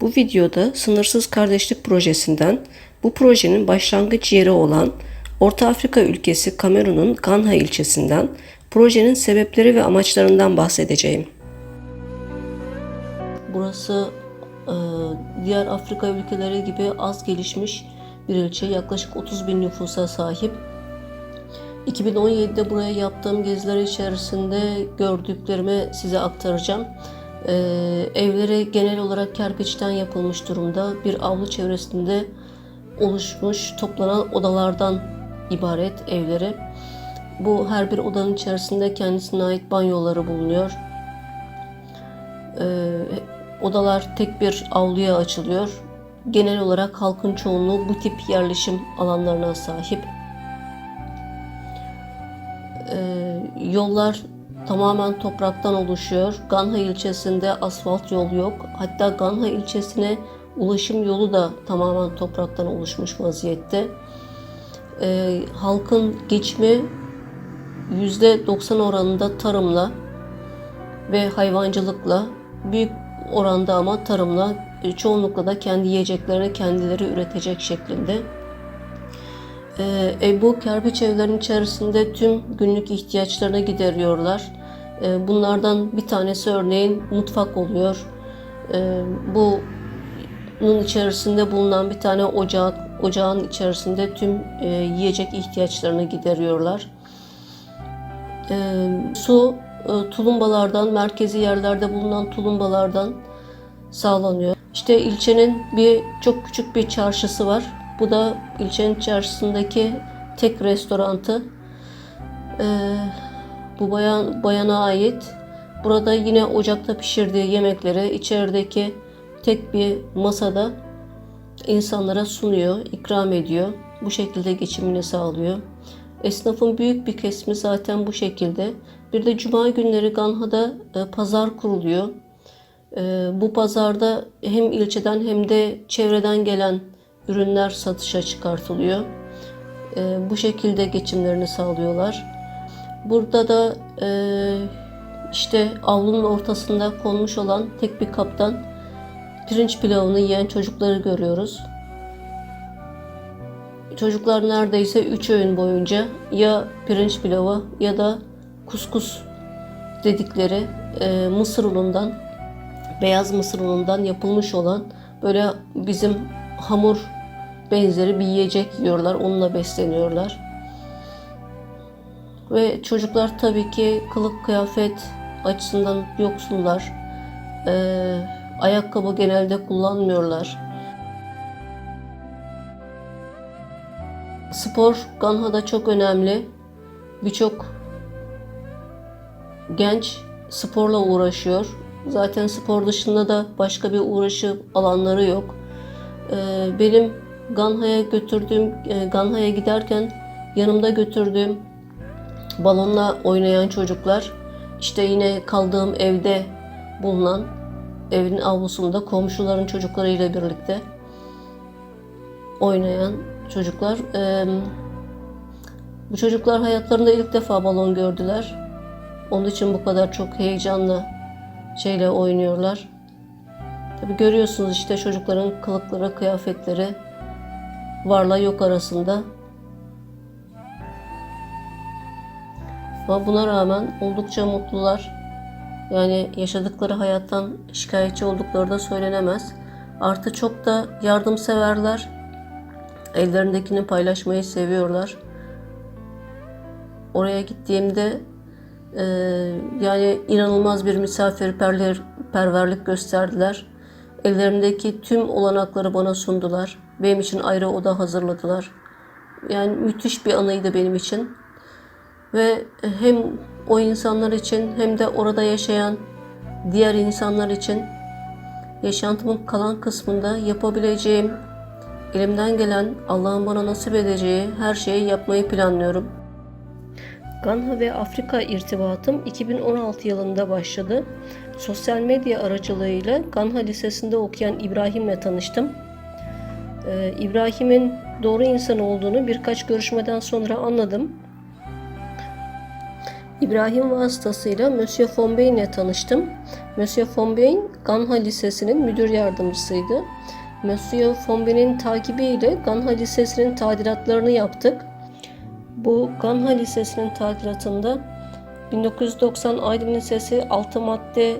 Bu videoda Sınırsız Kardeşlik Projesi'nden bu projenin başlangıç yeri olan Orta Afrika ülkesi Kamerun'un Ganha ilçesinden projenin sebepleri ve amaçlarından bahsedeceğim. Burası e, diğer Afrika ülkeleri gibi az gelişmiş bir ilçe. Yaklaşık 30 bin nüfusa sahip. 2017'de buraya yaptığım geziler içerisinde gördüklerimi size aktaracağım. Ee, evleri genel olarak kerpiçten yapılmış durumda. Bir avlu çevresinde oluşmuş toplanan odalardan ibaret evleri. Bu her bir odanın içerisinde kendisine ait banyoları bulunuyor. Ee, odalar tek bir avluya açılıyor. Genel olarak halkın çoğunluğu bu tip yerleşim alanlarına sahip. Ee, yollar tamamen topraktan oluşuyor. Ganha ilçesinde asfalt yol yok. Hatta Ganha ilçesine ulaşım yolu da tamamen topraktan oluşmuş vaziyette. Ee, halkın geçimi %90 oranında tarımla ve hayvancılıkla, büyük oranda ama tarımla, e, çoğunlukla da kendi yiyeceklerini kendileri üretecek şeklinde. Ee, bu kerpiç evlerin içerisinde tüm günlük ihtiyaçlarını gideriyorlar. Ee, bunlardan bir tanesi örneğin mutfak oluyor. Ee, bunun içerisinde bulunan bir tane ocak, ocağın içerisinde tüm e, yiyecek ihtiyaçlarını gideriyorlar. Ee, su e, tulumbalardan, merkezi yerlerde bulunan tulumbalardan sağlanıyor. İşte ilçenin bir çok küçük bir çarşısı var. Bu da ilçenin çarşısındaki tek restorantı. Ee, bu bayan bayana ait. Burada yine ocakta pişirdiği yemekleri içerideki tek bir masada insanlara sunuyor, ikram ediyor. Bu şekilde geçimini sağlıyor. Esnafın büyük bir kesimi zaten bu şekilde. Bir de cuma günleri Ganha'da e, pazar kuruluyor. E, bu pazarda hem ilçeden hem de çevreden gelen ürünler satışa çıkartılıyor. E, bu şekilde geçimlerini sağlıyorlar. Burada da e, işte avlunun ortasında konmuş olan tek bir kaptan pirinç pilavını yiyen çocukları görüyoruz. Çocuklar neredeyse 3 öğün boyunca ya pirinç pilavı ya da kuskus dedikleri e, mısır unundan, beyaz mısır unundan yapılmış olan böyle bizim hamur benzeri bir yiyecek yiyorlar. Onunla besleniyorlar. Ve çocuklar tabii ki kılık kıyafet açısından yoksullar. Ee, ayakkabı genelde kullanmıyorlar. Spor Ganha'da çok önemli. Birçok genç sporla uğraşıyor. Zaten spor dışında da başka bir uğraşı alanları yok. Ee, benim Ganha'ya götürdüğüm, e, Ganha'ya giderken yanımda götürdüğüm balonla oynayan çocuklar işte yine kaldığım evde bulunan evin avlusunda komşuların çocuklarıyla birlikte oynayan çocuklar. Ee, bu çocuklar hayatlarında ilk defa balon gördüler. Onun için bu kadar çok heyecanlı şeyle oynuyorlar. Tabi görüyorsunuz işte çocukların kılıkları, kıyafetleri varla yok arasında. Ama buna rağmen oldukça mutlular. Yani yaşadıkları hayattan şikayetçi oldukları da söylenemez. Artı çok da yardımseverler. Ellerindekini paylaşmayı seviyorlar. Oraya gittiğimde e, yani inanılmaz bir misafirperverlik gösterdiler. Ellerindeki tüm olanakları bana sundular. Benim için ayrı oda hazırladılar. Yani müthiş bir anıydı benim için. Ve hem o insanlar için hem de orada yaşayan diğer insanlar için yaşantımın kalan kısmında yapabileceğim, elimden gelen Allah'ın bana nasip edeceği her şeyi yapmayı planlıyorum. Ganha ve Afrika irtibatım 2016 yılında başladı. Sosyal medya aracılığıyla Ganha Lisesi'nde okuyan İbrahim'le tanıştım. Ee, İbrahim'in doğru insan olduğunu birkaç görüşmeden sonra anladım. İbrahim vasıtasıyla Monsieur Fonbein ile tanıştım. Monsieur Fonbein Ganha Lisesi'nin müdür yardımcısıydı. Monsieur Fonbein'in takibiyle Ganha Lisesi'nin tadilatlarını yaptık. Bu Ganha Lisesi'nin tadilatında 1990 Aydın Lisesi 6 madde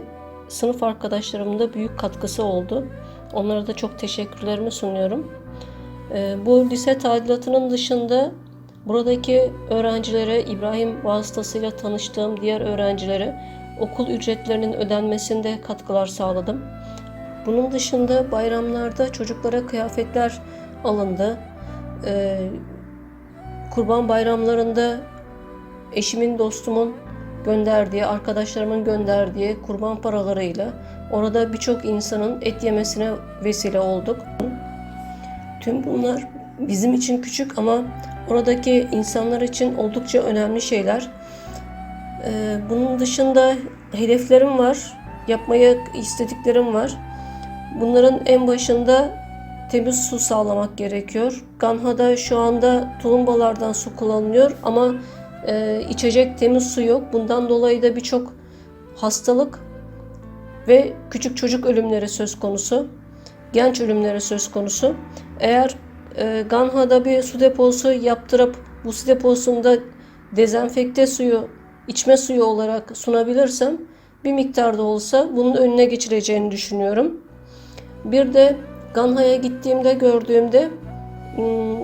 sınıf arkadaşlarımın büyük katkısı oldu. Onlara da çok teşekkürlerimi sunuyorum. Ee, Bu lise tadilatının dışında buradaki öğrencilere İbrahim vasıtasıyla tanıştığım diğer öğrencilere okul ücretlerinin ödenmesinde katkılar sağladım. Bunun dışında bayramlarda çocuklara kıyafetler alındı. Ee, Kurban bayramlarında eşimin, dostumun gönderdiği, arkadaşlarımın gönderdiği kurban paralarıyla orada birçok insanın et yemesine vesile olduk. Tüm bunlar bizim için küçük ama oradaki insanlar için oldukça önemli şeyler. Ee, Bunun dışında hedeflerim var, yapmaya istediklerim var. Bunların en başında temiz su sağlamak gerekiyor. Ganha'da şu anda tulumbalardan su kullanılıyor ama e, içecek temiz su yok. Bundan dolayı da birçok hastalık ve küçük çocuk ölümleri söz konusu. Genç ölümleri söz konusu. Eğer e, Ganha'da bir su deposu yaptırıp bu su deposunda dezenfekte suyu, içme suyu olarak sunabilirsem bir miktarda olsa bunun önüne geçireceğini düşünüyorum. Bir de Ganha'ya gittiğimde gördüğümde ım,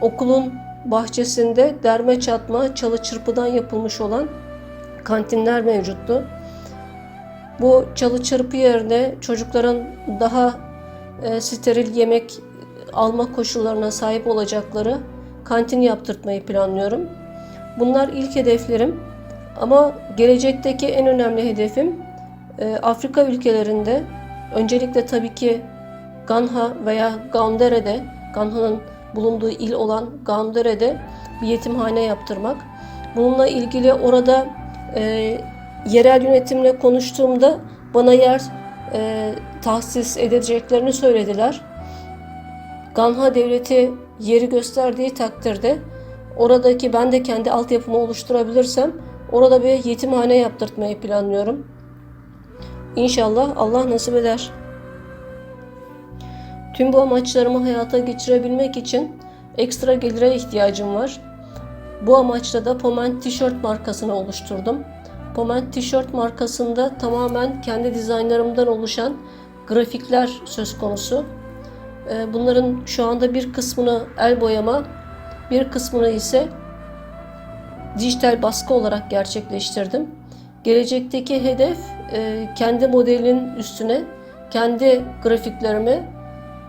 okulun bahçesinde derme çatma, çalı çırpıdan yapılmış olan kantinler mevcuttu. Bu çalı çırpı yerine çocukların daha e, steril yemek alma koşullarına sahip olacakları kantin yaptırtmayı planlıyorum. Bunlar ilk hedeflerim ama gelecekteki en önemli hedefim e, Afrika ülkelerinde öncelikle tabii ki Ganha veya Gaundere'de, Ganha'nın bulunduğu il olan Gaundere'de bir yetimhane yaptırmak. Bununla ilgili orada e, yerel yönetimle konuştuğumda bana yer e, tahsis edeceklerini söylediler. Ganha devleti yeri gösterdiği takdirde oradaki ben de kendi altyapımı oluşturabilirsem orada bir yetimhane yaptırtmayı planlıyorum. İnşallah Allah nasip eder. Tüm bu amaçlarımı hayata geçirebilmek için ekstra gelire ihtiyacım var. Bu amaçla da Poment Tişört markasını oluşturdum. Poment Tişört markasında tamamen kendi dizaynlarımdan oluşan grafikler söz konusu. Ee, Bunların şu anda bir kısmını el boyama, bir kısmını ise dijital baskı olarak gerçekleştirdim. Gelecekteki hedef e, kendi modelinin üstüne kendi grafiklerimi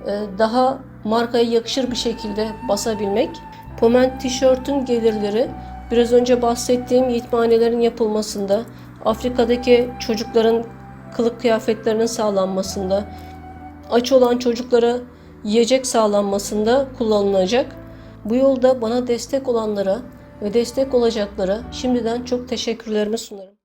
e, daha markaya yakışır bir şekilde basabilmek. Poment tişörtün gelirleri biraz önce bahsettiğim yetimhanelerin yapılmasında, Afrika'daki çocukların kılık kıyafetlerinin sağlanmasında, aç olan çocuklara yiyecek sağlanmasında kullanılacak. Bu yolda bana destek olanlara ve destek olacaklara şimdiden çok teşekkürlerimi sunarım.